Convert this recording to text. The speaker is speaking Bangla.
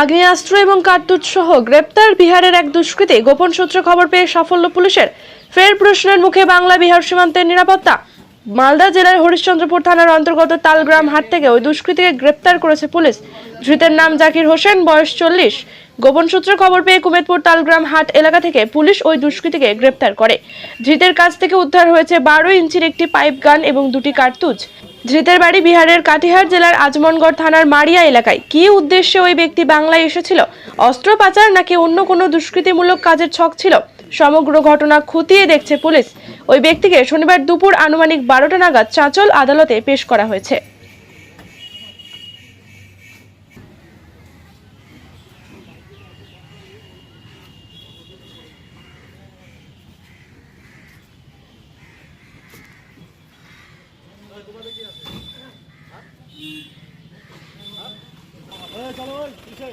আগ্নেয়াস্ত্র এবং কার্তুজ সহ গ্রেপ্তার বিহারের এক দুষ্কৃতী। গোপন সূত্রে খবর পেয়ে সাফল্য পুলিশের ফের প্রশ্নের মুখে বাংলা বিহার সীমান্তের নিরাপত্তা। মালদা জেলার হরিশ্চন্দ্রপুর থানার অন্তর্গত তালগ্রাম হাট থেকে ওই দুষ্কৃতীকে গ্রেপ্তার করেছে পুলিশ। ধৃতের নাম জাকির হোসেন, বয়স চল্লিশ। গোপন সূত্রে খবর পেয়ে কুমেদপুর তালগ্রাম হাট এলাকা থেকে পুলিশ ওই দুষ্কৃতীকে গ্রেপ্তার করে। ধৃতের কাছ থেকে উদ্ধার হয়েছে বারো ইঞ্চির একটি পাইপ গান এবং দুটি কার্তুজ। ধৃতের বাড়ি বিহারের কাটিহার জেলার আজমনগড় থানার মারিয়া এলাকায়। কি উদ্দেশ্যে ওই ব্যক্তি বাংলায় এসেছিল? অস্ত্র পাচার নাকি অন্য কোনো দুষ্কৃতিমূলক কাজের ছক ছিল? সমগ্র ঘটনা খতিয়ে দেখছে পুলিশ। ওই ব্যক্তিকে শনিবার দুপুর আনুমানিক বারোটা নাগাদ চাঁচল আদালতে পেশ করা হয়েছে। চলো চলো ওই কিসে